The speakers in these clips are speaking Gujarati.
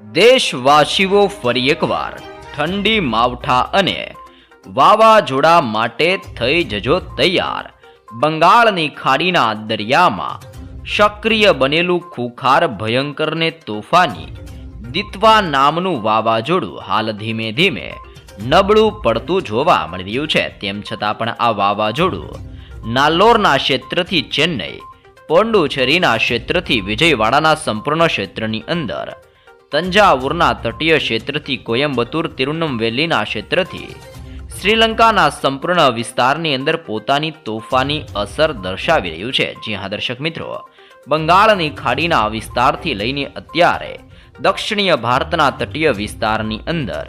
દેશવાસીઓ ફરી એકવાર ઠંડી, માવઠા અને વાવાઝોડા માટે થઈ જજો તૈયાર. બંગાળની ખાડીના દરિયામાં સક્રિય બનેલું ખૂખાર ભયંકરને તોફાની. દિત્વા નામનું વાવાઝોડું હાલ ધીમે ધીમે નબળું પડતું જોવા મળી રહ્યું છે. તેમ છતાં પણ આ વાવાઝોડું નાલ્લોરના ક્ષેત્રથી ચેન્નઈ, પોંડુચેરીના ક્ષેત્રથી વિજયવાડાના સંપૂર્ણ ક્ષેત્રની અંદર તંજાવુરના તટીય ક્ષેત્રથી કોયમ્બતુર તિરુનમવેલીના ક્ષેત્રથી. શ્રીલંકાના સંપૂર્ણ વિસ્તારની અંદર પોતાની તોફાની અસર દર્શાવી રહ્યું છે. જી હા, દર્શક મિત્રો, બંગાળની ખાડીના વિસ્તારથી લઈને અત્યારે દક્ષિણીય ભારતના તટીય વિસ્તારની અંદર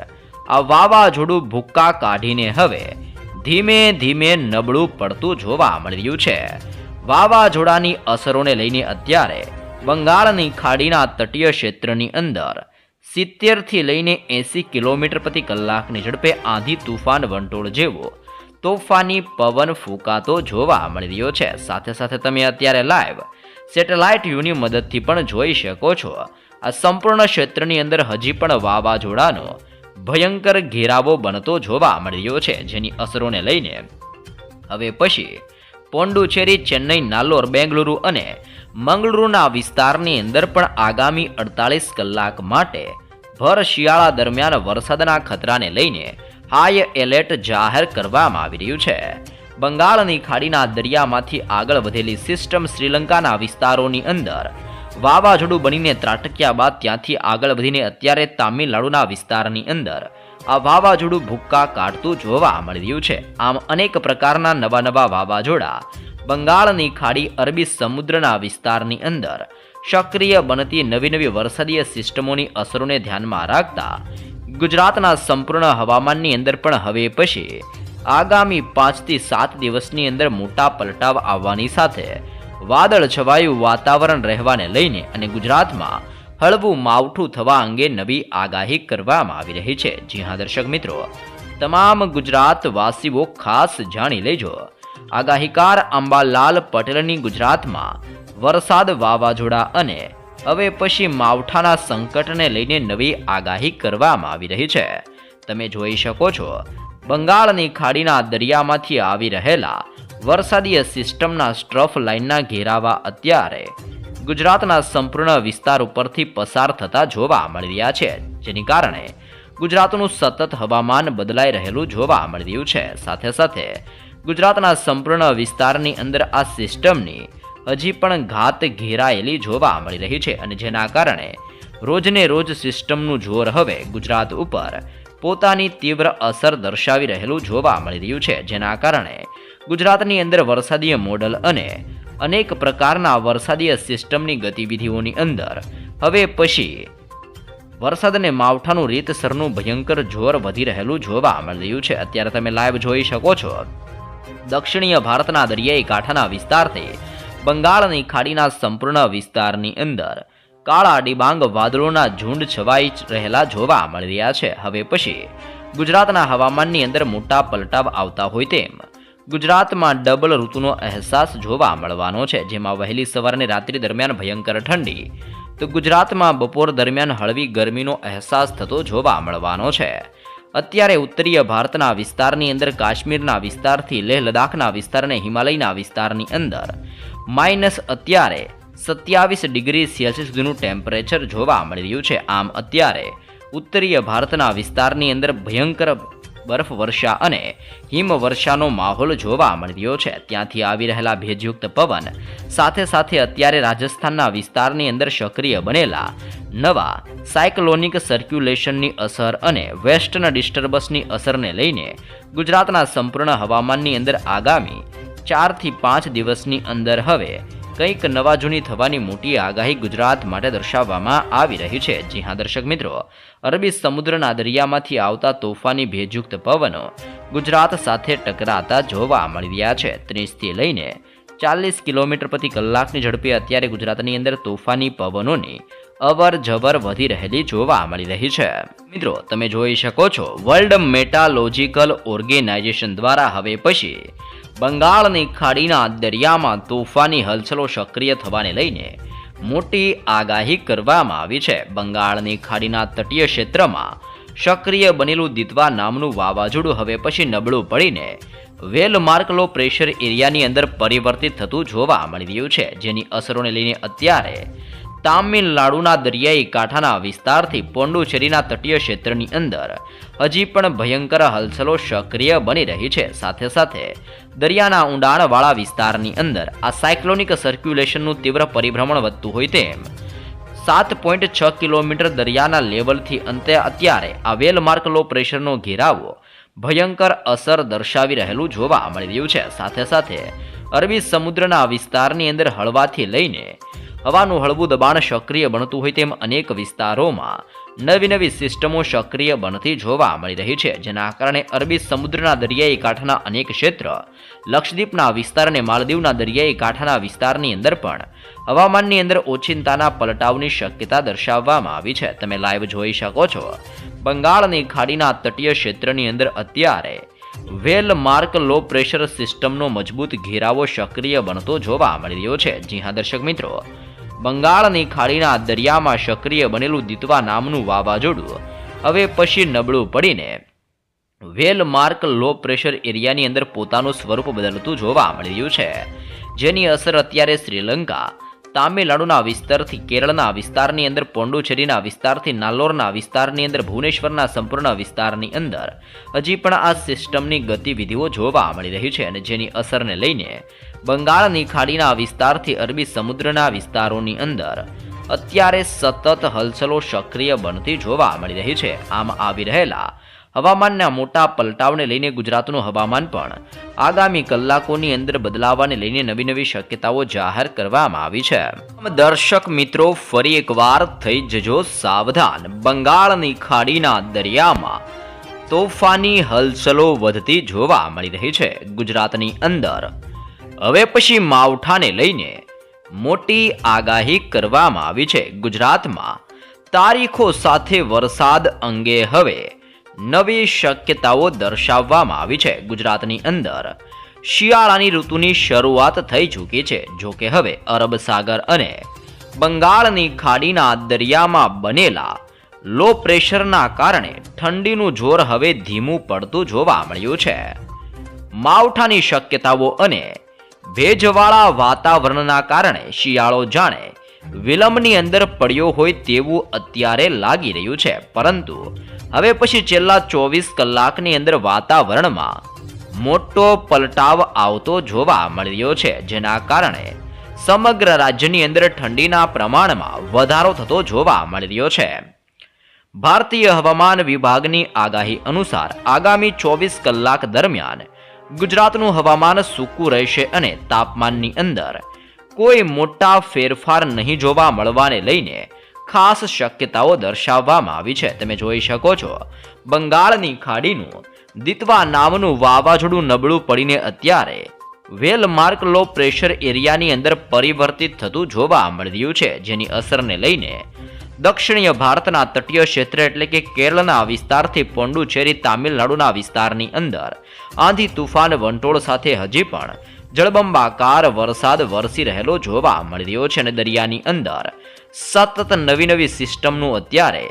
આ વાવાઝોડું ભૂક્કા કાઢીને હવે ધીમે ધીમે નબળું પડતું જોવા મળી રહ્યું છે. વાવાઝોડાની અસરોને લઈને અત્યારે બંગાળની ખાડીના તટીય ક્ષેત્રની અંદર સિત્તેરથી લઈને એંસી કિલોમીટર પ્રતિ કલાકની ઝડપે આંધી તુફાન વંટોળ જેવો તોફાની પવન ફૂંકાતો જોવા મળી રહ્યો છે. સાથે સાથે તમે અત્યારે લાઈવ સેટેલાઇટ વ્યૂની મદદથી પણ જોઈ શકો છો. આ સંપૂર્ણ ક્ષેત્રની અંદર હજી પણ વાવાઝોડાનો ભયંકર ઘેરાવો બનતો જોવા મળી રહ્યો છે, જેની અસરોને લઈને. હવે પછી પોંડુચેરી, ચેન્નઈ, નાલોર, બેંગલુરુ અને મંગળુરુના વિસ્તારની અંદર પણ આગામી અડતાલીસ કલાક માટે ભર શિયાળા દરમિયાન વરસાદના ખતરાને લઈને હાઈ એલર્ટ જાહેર કરવામાં આવી રહ્યું છે. બંગાળની ખાડીના દરિયામાંથી આગળ વધેલી સિસ્ટમ શ્રીલંકાના વિસ્તારોની અંદર વાવાઝોડું બનીને ત્રાટક્યા બાદ ત્યાંથી આગળ વધીને અત્યારે તામિલનાડુના વિસ્તારની અંદર આ વાવાઝોડું ભૂક્કા કાઢતું જોવા મળી રહ્યું છે. આમ અનેક પ્રકારના નવા નવા વાવાઝોડા બંગાળની ખાડી અરબી સમુદ્રના વિસ્તારની અંદર. સક્રિય બનતી નવી નવી વરસાદીય સિસ્ટમોની અસરોને ધ્યાનમાં રાખતા ગુજરાતના સંપૂર્ણ હવામાનની અંદર પણ હવે પછી આગામી પાંચથી સાત દિવસની અંદર મોટા પલટાવ આવવાની સાથે વાદળ છવાયું વાતાવરણ રહેવાને લઈને અને ગુજરાતમાં હળવું માવઠું થવા અંગે નવી આગાહી કરવામાં આવી રહી છે. જી હા, દર્શક મિત્રો. તમામ ગુજરાતવાસીઓ ખાસ જાણી લેજો. આગાહીકાર અંબાલાલ પટેલની ગુજરાતમાં વરસાદ વાવાઝોડા અને હવે પછી માવઠાના સંકટને લઈને નવી આગાહી કરવામાં આવી રહી છે. તમે જોઈ શકો છો, બંગાળની ખાડીના દરિયામાંથી આવી રહેલા વરસાદીય સિસ્ટમના સ્ટ્રફ લાઇનના ઘેરાવા અત્યારે ગુજરાતના સંપૂર્ણ વિસ્તાર ઉપરથી પસાર થતા જોવા મળી રહ્યા છે, જેની કારણે ગુજરાતનું સતત હવામાન બદલાઈ રહેલું જોવા મળી રહ્યું છે. સાથે સાથે ગુજરાતના સંપૂર્ણ વિસ્તારની અંદર આ સિસ્ટમની હજી પણ ઘાત ઘેરાયેલી જોવા મળી રહી છે અને જેના કારણે રોજને રોજ સિસ્ટમનું જોર હવે ગુજરાત ઉપર પોતાની તીવ્ર અસર દર્શાવી રહેલું જોવા મળી રહ્યું છે, જેના કારણે ગુજરાતની અંદર વરસાદીય મોડલ અને અનેક પ્રકારના વરસાદીય સિસ્ટમની ગતિવિધિઓની અંદર હવે પછી વરસાદને માવઠાનું રીતસરનું ભયંકર જોર વધી રહેલું જોવા મળી રહ્યું છે. અત્યારે તમે લાઈવ જોઈ શકો છો. દક્ષિણીય ભારતના દરિયાઈ કાંઠાના વિસ્તારથી બંગાળની ખાડીના સંપૂર્ણ વિસ્તારની અંદર કાળા ડિબાંગ વાદળોના ઝુંડ છવાઈ રહેલા જોવા મળી રહ્યા છે. હવે પછી ગુજરાતના હવામાનની અંદર મોટા પલટાવ આવતા હોય તેમ ગુજરાતમાં ડબલ ઋતુનો અહેસાસ જોવા મળવાનો છે. જેમાં વહેલી સવારને રાત્રિ દરમિયાન ભયંકર ઠંડી, તો ગુજરાતમાં બપોર દરમિયાન હળવી ગરમીનો અહેસાસ થતો જોવા મળવાનો છે. અત્યારે ઉત્તરીય ભારતના વિસ્તારની અંદર કાશ્મીરના વિસ્તારથી લેહ લદાખના વિસ્તાર અને હિમાલયના વિસ્તારની અંદર. માઇનસ અત્યારે સત્યાવીસ ડિગ્રી સેલ્સિયસ ટેમ્પરેચર જોવા મળી રહ્યું છે. આમ અત્યારે ઉત્તરીય ભારતના વિસ્તારની અંદર ભયંકર બરફ વર્ષા અને હિમવર્ષાનો માહોલ જોવા મળ્યો છે. ત્યાંથી આવી રહેલા ભેજયુક્ત પવન સાથે સાથે અત્યારે રાજસ્થાનના વિસ્તારની અંદર સક્રિય બનેલા નવા સાયક્લોનિક સર્ક્યુલેશનની અસર અને વેસ્ટર્ન ડિસ્ટર્બન્સની અસરને લઈને ગુજરાતના સંપૂર્ણ હવામાનની અંદર આગામી ચારથી પાંચ દિવસની અંદર હવે કંઈક નવા જૂની થવાની મોટી આગાહી ગુજરાત માટે દર્શાવવામાં આવી રહી છે. જી હા, દર્શક મિત્રો, અરબી સમુદ્રના દરિયામાંથી આવતા તોફાની ભેજયુક્ત પવનો ગુજરાત સાથે ટકરાતા જોવા મળી રહ્યા છે. ત્રીસથી લઈને ચાલીસ કિલોમીટર પ્રતિ કલાકની ઝડપે અત્યારે ગુજરાતની અંદર તોફાની પવનોની અવર જવર વધી રહેલી જોવા મળી રહી છે. મિત્રો, તમે જોઈ શકો છો, વર્લ્ડ મેટાલોજીકલ ઓર્ગેનાઇઝેશન દ્વારા હવે પછી બંગાળની ખાડીના દરિયામાં તોફાની હલચલો સક્રિય થવાને લઈને મોટી આગાહી કરવામાં આવી છે. બંગાળની ખાડીના તટીય ક્ષેત્રમાં સક્રિય બનેલું દિતવા નામનું વાવાઝોડું હવે પછી નબળું પડીને વેલ માર્ક લો પ્રેશર એરિયાની અંદર પરિવર્તિત થતું જોવા મળી રહ્યું છે. જેની અસરોને લઈને અત્યારે તામિલનાડુના દરિયાઈ કાંઠાના વિસ્તારથી પોંડુચેરીના તટીય ક્ષેત્રની અંદર. હજી પણ ભયંકર હલચલો સક્રિય બની રહી છે. સાથે સાથે દરિયાના ઊંડાણવાળા વિસ્તારની અંદર આ સાયક્લોનિક સર્ક્યુલેશનનું તીવ્ર પરિભ્રમણ વધતું હોય તેમ, સાત પોઈન્ટ છ કિલોમીટર દરિયાના લેવલથી અંતે અત્યારે આ વેલમાર્ક લો પ્રેશરનો ઘેરાવો ભયંકર અસર દર્શાવી રહેલું જોવા મળી રહ્યું છે. સાથે સાથે અરબી સમુદ્રના વિસ્તારની અંદર હળવાથી લઈને હવાનું હળવું દબાણ સક્રિય બનતું હોય તેમ અનેક વિસ્તારોમાં નવી નવી સિસ્ટમો સક્રિય બનતી જોવા મળી રહી છે, જેના કારણે અરબી સમુદ્રના દરિયાઈ કાંઠાના અનેક ક્ષેત્ર, લક્ષદ્વીપના વિસ્તાર અને માલદીવના દરિયાઈ કાંઠાના વિસ્તારની અંદર પણ હવામાનની અંદર ઓચિંતાના પલટાવની શક્યતા દર્શાવવામાં આવી છે. તમે લાઈવ જોઈ શકો છો. બંગાળની ખાડીના તટીય ક્ષેત્રની અંદર અત્યારે વેલ માર્ક લો પ્રેશર સિસ્ટમનો મજબૂત ઘેરાવો સક્રિય બનતો જોવા મળી રહ્યો છે. જી હા, દર્શક મિત્રો બંગાળની ખાડીના દરિયામાં સક્રિય બનેલું દિતવા નામનું વાવાઝોડું. હવે પછી નબળું પડીને વેલ માર્ક લો પ્રેશર એરિયાની અંદર પોતાનું સ્વરૂપ બદલતું જોવા મળી રહ્યું છે. જેની અસર અત્યારે શ્રીલંકા, તામિલનાડુના વિસ્તારથી કેરળના વિસ્તારની અંદર, પોંડુચેરીના વિસ્તારથી નાલોરના વિસ્તારની અંદર, ભુવનેશ્વરના સંપૂર્ણ વિસ્તારની અંદર. હજી પણ આ સિસ્ટમની ગતિવિધિઓ જોવા મળી રહી છે અને જેની અસરને લઈને બંગાળની ખાડીના વિસ્તારથી અરબી સમુદ્રના વિસ્તારોની અંદર અત્યારે સતત હલચલો સક્રિય બનતી જોવા મળી રહી છે. આમ આવી રહેલા હવામાનના મોટા પલટાવને લઈને ગુજરાતનું હવામાન પણ આગામી કલાકોની અંદર બદલાવાને લઈને નવી નવી શક્યતાઓ જાહેર કરવામાં આવી છે. દર્શક મિત્રો, ફરી એકવાર થઈ જજો સાવધાન. બંગાળની ખાડીના દરિયામાં તોફાની હલચલો વધતી જોવા મળી રહી છે. ગુજરાતની અંદર હવે પછી માવઠાને લઈને મોટી આગાહી કરવામાં આવી છે ગુજરાતમાં. તારીખો સાથે વરસાદ અંગે હવે નવી શક્યતાઓ દર્શાવવામાં આવી છે ગુજરાતની અંદર. શિયાળાની ઋતુની શરૂઆત થઈ ચૂકી છે જો કે હવે અરબ સાગર અને બંગાળની ખાડીના દરિયામાં બનેલા લો પ્રેશરના કારણે ઠંડીનું જોર હવે ધીમું પડતું જોવા મળ્યું છે. માવઠાની શક્યતાઓ અને ભેજવાળા વાતાવરણના કારણે શિયાળો જાણે વિલંબની અંદર પડ્યો હોય તેવું અત્યારે લાગી રહ્યું છે. પરંતુ હવે પછી છેલ્લા ચોવીસ કલાકની અંદર વાતાવરણમાં મોટો પલટાવ આવતો જોવા મળ્યો છે, જેના કારણે સમગ્ર રાજ્યની અંદર ઠંડીના પ્રમાણમાં વધારો થતો જોવા મળી રહ્યો છે. ભારતીય હવામાન વિભાગની આગાહી અનુસાર આગામી ચોવીસ કલાક દરમિયાન ગુજરાતનું હવામાન સૂકું રહેશે અને તાપમાનની અંદર કોઈ મોટા ફેરફાર નહીં જોવા મળવાને લઈને ખાસ શક્યતાઓ દર્શાવવામાં આવી છે. તમે જોઈ શકો છો, બંગાળની ખાડીનું દિતવા નામનું વાવાઝોડું નબળું પડીને અત્યારે વેલ માર્ક લો પ્રેશર એરિયાની અંદર પરિવર્તિત થતું જોવા મળ્યું છે, જેની અસરને લઈને દક્ષિણીય ભારતના તટીય ક્ષેત્ર એટલે કે કેરળના વિસ્તારથી પોંડુચેરી તામિલનાડુના વિસ્તારની અંદર. આંધી તુફાન વંટોળ સાથે હજી પણ જળબંબાકાર વરસાદ વરસી રહેલો જોવા મળી રહ્યો છે અને દરિયાની અંદર. સતત નવી નવી સિસ્ટમનું અત્યારે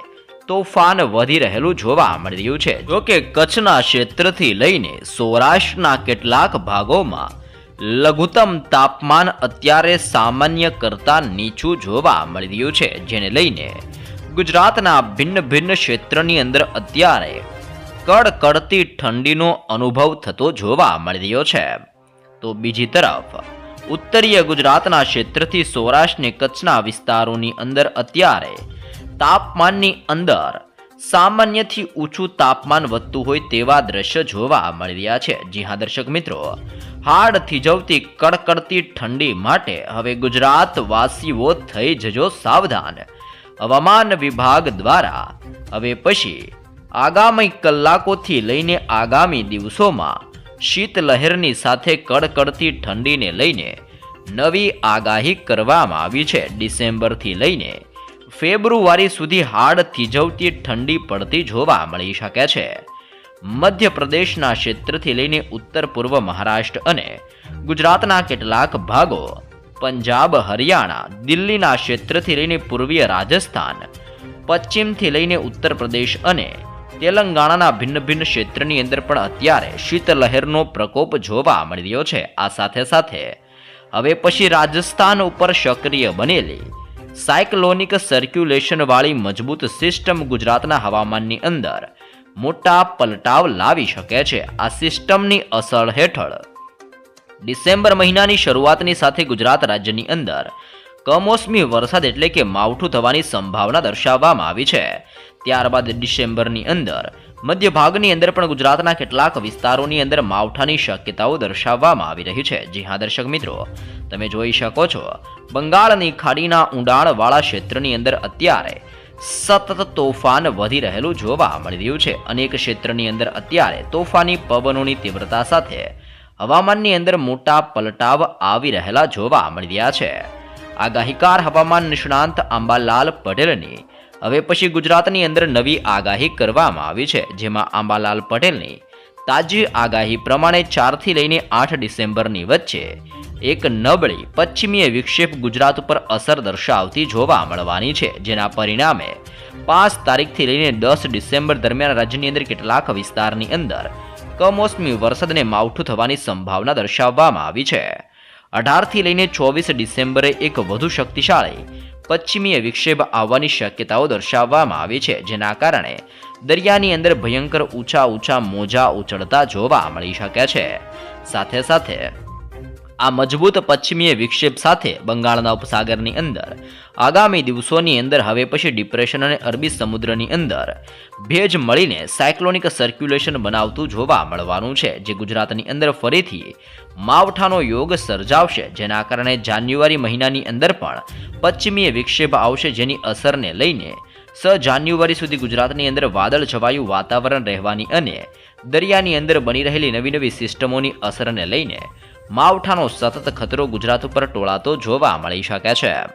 તોફાન વધી રહેલું જોવા મળી રહ્યું છે. જોકે કચ્છના ક્ષેત્રથી લઈને સૌરાષ્ટ્રના કેટલાક ભાગોમાં લઘુત્તમ તાપમાન અત્યારે સામાન્ય કરતાં નીચું જોવા મળી રહ્યું છે, જેને લઈને ગુજરાતના ભિન્ન ભિન્ન ક્ષેત્રની અંદર અત્યારે કડકડતી ઠંડીનો અનુભવ થતો જોવા મળી રહ્યો છે. તો બીજી તરફ, ઉત્તરીય ગુજરાતના ક્ષેત્રથી સૌરાષ્ટ્રને કચ્છના વિસ્તારોની અંદર અત્યારે તાપમાનની અંદર સામાન્યથી ઊંચું તાપમાન વધતું હોય તેવા દ્રશ્ય જોવા મળી રહ્યા છે. જી હા, દર્શક મિત્રો હાડ થીજવતી કડકડતી ઠંડી માટે હવે ગુજરાત વાસીઓ થઈ જજો સાવધાન. હવામાન વિભાગ દ્વારા હવે પછી આગામી કલાકોથી લઈને આગામી દિવસોમાં શીતલહેરની સાથે કડકડતી ઠંડીને લઈને નવી આગાહી કરવામાં આવી છે. ડિસેમ્બરથી લઈને ફેબ્રુઆરી સુધી હાડ થીજવતી ઠંડી પડતી જોવા મળી શકે છે. મધ્યપ્રદેશના ક્ષેત્રથી લઈને ઉત્તર પૂર્વ મહારાષ્ટ્ર અને ગુજરાતના કેટલાક ભાગો પંજાબ, હરિયાણા, દિલ્હીના ક્ષેત્રથી લઈને પૂર્વીય રાજસ્થાન, પશ્ચિમથી લઈને ઉત્તર પ્રદેશ અને તેલંગાણાના ભિન્ન ભિન્ન ક્ષેત્રની અંદર પણ અત્યારે શીતલહેરનો પ્રકોપ જોવા મળી રહ્યો છે. આ સાથે સાથે હવે પછી રાજસ્થાન ઉપર સક્રિય બનેલી સાયક્લોનિક સર્ક્યુલેશનવાળી મજબૂત સિસ્ટમ ગુજરાતના હવામાનની અંદર મોટા પલટાવ લાવી શકે છે આ સિસ્ટમની અસર હેઠળ. ડિસેમ્બર મહિનાની શરૂઆતની સાથે ગુજરાત રાજ્યની અંદર કમોસમી વરસાદ એટલે કે માવઠું થવાની સંભાવના દર્શાવવામાં આવી છે. ત્યારબાદ ડિસેમ્બરની અંદર મધ્ય ભાગની અંદર પણ ગુજરાતના કેટલાક વિસ્તારોની અંદર માવઠાની શક્યતાઓ દર્શાવવામાં આવી રહી છે. જી હા, દર્શક મિત્રો, તમે જોઈ શકો છો. બંગાળની ખાડીના ઊંડાણવાળા ક્ષેત્રની અંદર અત્યારે સતત તોફાન વધી રહેલું જોવા મળી રહ્યું છે. અનેક ક્ષેત્રની અંદર અત્યારે તોફાની પવનોની તીવ્રતા સાથે હવામાનની અંદર મોટા પલટાવ આવી રહેલા જોવા મળી રહ્યા છે. આગાહીકાર હવામાન નિષ્ણાંત આંબાલાલ પટેલની હવે પછી ગુજરાતની અંદર નવી આગાહી કરવામાં આવી છે, જેમાં આંબાલાલ પટેલની તાજી આગાહી પ્રમાણે ચારથી લઈને આઠ ડિસેમ્બરની વચ્ચે એક નબળી પશ્ચિમીય વિક્ષેપ ગુજરાત ઉપર અસર દર્શાવતી જોવા મળવાની છે, જેના પરિણામે પાંચ તારીખથી લઈને દસ ડિસેમ્બર દરમિયાન રાજ્યની અંદર કેટલાક વિસ્તારની અંદર કમોસમી વરસાદને માવઠું થવાની સંભાવના દર્શાવવામાં આવી છે. અઢારથી લઈને ચોવીસ ડિસેમ્બરે એક વધુ શક્તિશાળી પશ્ચિમીય વિક્ષેપ આવવાની શક્યતાઓ દર્શાવવામાં આવી છે, જેના કારણે દરિયાની અંદર ભયંકર ઊંચા ઊંચા મોજા ઉછળતા જોવા મળી શકે છે. સાથે સાથે આ મજબૂત પશ્ચિમીય વિક્ષેપ સાથે બંગાળના ઉપસાગરની અંદર. આગામી દિવસોની અંદર હવે પછી ડિપ્રેશન અને અરબી સમુદ્રની અંદર. ભેજ મળીને સાયક્લોનિક સર્ક્યુલેશન બનાવતું જોવા મળવાનું છે, જે ગુજરાતની અંદર ફરીથી માવઠાનો યોગ સર્જાવશે, જેના કારણે જાન્યુઆરી મહિનાની અંદર પણ પશ્ચિમીય વિક્ષેપ આવશે, જેની અસરને લઈને સ જાન્યુઆરી સુધી ગુજરાતની અંદર વાદળ છવાયું વાતાવરણ રહેવાની અને દરિયાની અંદર બની રહેલી નવી નવી સિસ્ટમોની અસરને લઈને માવઠાનો સતત ખતરો ગુજરાત ઉપર ટોળાતો જોવા મળી શકે છે.